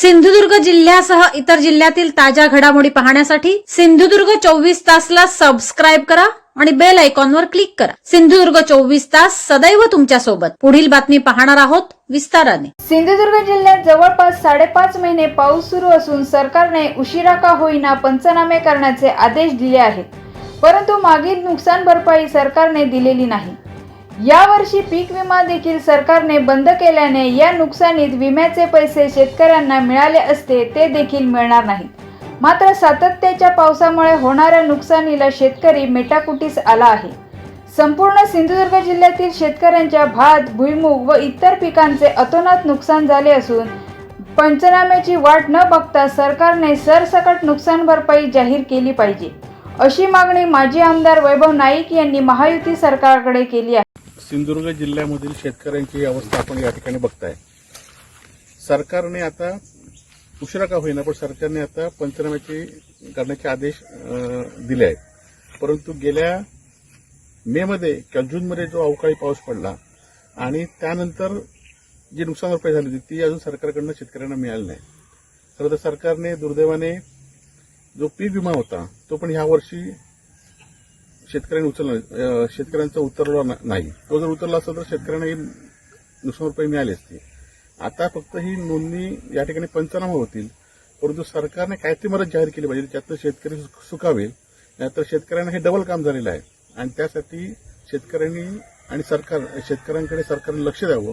सिंधुदुर्ग जिल्ह्यासह इतर जिल्ह्यातील ताज्या घडामोडी पाहण्यासाठी सिंधुदुर्ग चोवीस तासला सबस्क्राईब करा आणि बेल आयकॉनवर क्लिक करा. सिंधुदुर्ग चोवीस तास सदैव तुमच्यासोबत. पुढील बातमी पाहणार आहोत विस्ताराने. सिंधुदुर्ग जिल्ह्यात जवळपास साडेपाच महिने पाऊस सुरू असून सरकारने उशिरा का होईना पंचनामे करण्याचे आदेश दिले आहेत. परंतु मागील नुकसान भरपाई सरकारने दिलेली नाही. यावर्षी पीक विमा देखील सरकारने बंद केल्याने या नुकसानीत विम्याचे पैसे शेतकऱ्यांना मिळाले असते ते देखील मिळणार नाहीत. मात्र सातत्याच्या पावसामुळे होणाऱ्या नुकसानीला शेतकरी मेटाकुटीस आला आहे. संपूर्ण सिंधुदुर्ग जिल्ह्यातील शेतकऱ्यांच्या भात भुईमूग व इतर पिकांचे अतोनात नुकसान झाले असून पंचनाम्याची वाट न बघता सरकारने सरसकट नुकसान भरपाई जाहीर केली पाहिजे. अशी मागणी माजी आमदार वैभव नाईक यांनी महायुती सरकारकडे केली आहे. सिंधुदुर्ग जिल्ह्यामधील शेतकऱ्यांची अवस्था आपण या ठिकाणी बघताय. सरकारने आता उशिरा का होईना पण सरकारने आता पंचनाम्याचे करण्याचे आदेश दिले आहेत. परंतु गेल्या मे मध्ये किंवा जूनमध्ये जो अवकाळी पाऊस पडला आणि त्यानंतर जी नुकसान भरपाई झाली होती ती अजून सरकारकडनं शेतकऱ्यांना मिळाली नाही. खरं तर सरकारने दुर्दैवाने जो पीक विमा होता तो पण ह्या वर्षी शेतकऱ्यांनी उचलला शेतकऱ्यांचा उतरला नाही. तो जर उतरला असता तर शेतकऱ्यांना ही नुकसान भरपाई मिळाली असती आता फक्त ही नोंदणी या ठिकाणी पंचनामा होतील. परंतु सरकारने काहीतरी मदत जाहीर केली पाहिजे. त्यातनं शेतकरी सुख- सुखावेल नाहीतर शेतकऱ्यांना हे डबल काम झालेलं आहे. आणि त्यासाठी शेतकऱ्यांनी आणि सरकार शेतकऱ्यांकडे सरकारने लक्ष द्यावं.